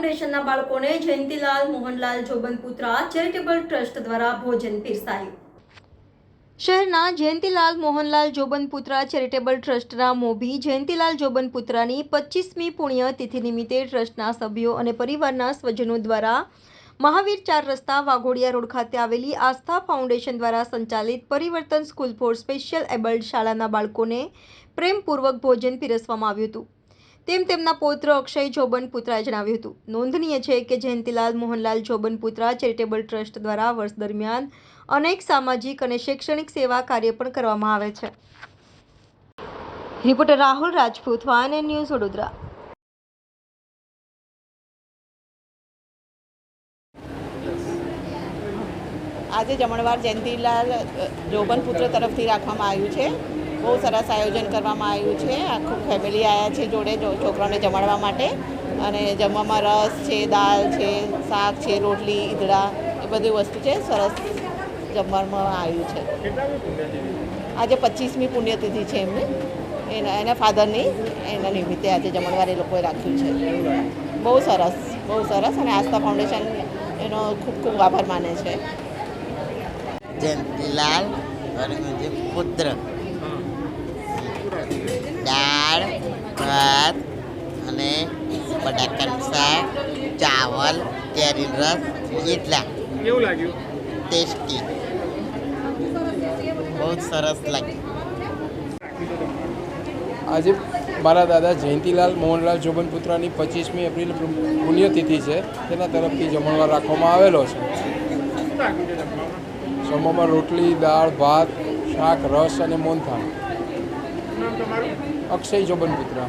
ફાઉન્ડેશનના બાળકોને Jayantilal, Mohanlal Jobanputra charitable trust દ્વારા ભોજન પીરસાયું. શહેરના જયંતિલાલ, મોહનલાલ જોબનપુત્રા ચેરિટેબલ ટ્રસ્ટના મોભી જયંતિલાલ જોબનપુત્રાની પચીસમી પુણ્યતિથિ નિમિત્તે ટ્રસ્ટના સભ્યો અને પરિવારના સ્વજનો દ્વારા મહાવીર ચાર રસ્તા વાઘોડિયા રોડ ખાતે આવેલી આસ્થા ફાઉન્ડેશન દ્વારા સંચાલિત પરિવર્તન સ્કૂલ ફોર સ્પેશિયલ એબલ્ડ શાળાના બાળકોને પ્રેમપૂર્વક ભોજન પીરસવામાં આવ્યું હતું. તેમ તેમના પૌત્ર અક્ષય જોબન પુત્રાએ જણાવ્યું હતું. નોંધનીય છે કે Jayantilal Mohanlal Jobanputra charitable trust દ્વારા વર્ષ દરમિયાન અનેક સામાજિક અને શૈક્ષણિક સેવા કાર્ય પણ કરવામાં આવે છે. Reporter Rahul Rajput van news, Vadodara. આજે જમણવાર જયંતિલાલ જોબન પુત્ર તરફથી રાખવામાં આવ્યું છે. બહુ સરસ આયોજન કરવામાં આવ્યું છે. આખું ફેમિલી આવ્યા છે જોડે છોકરાઓને જમાડવા માટે. અને જમવામાં રસ છે, દાળ છે, શાક છે, રોટલી, ઈદડા, એ બધી વસ્તુ છે. સરસ જમવામાં આવ્યું છે. આજે પચીસમી પુણ્યતિથિ છે એમની. એના એના ફાધરની, એના નિમિત્તે આજે જમણવાર એ લોકોએ રાખ્યું છે. બહુ સરસ બહુ સરસ અને આસ્થા ફાઉન્ડેશન એનો ખૂબ ખૂબ આભાર માને છે. જયંતિલાલ પુત્ર દાળ ભાત અને બટાકાનું શાક ચાવલ કેરીનો રસ એટલા કેવું લાગ્યું? ટેસ્ટી. બહુ જ સરસ લાગ્યું. આજે મારા દાદા જયંતિલાલ મોહનલાલ જોબનપુત્રાની પચીસમી એપ્રિલ પુણ્યતિથિ છે. તેના તરફથી જમણવાર રાખવામાં આવેલો છે. જમવામાં રોટલી દાળ ભાત શાક રસ અને મોનથાળ અક્ષય જોબનપુત્રા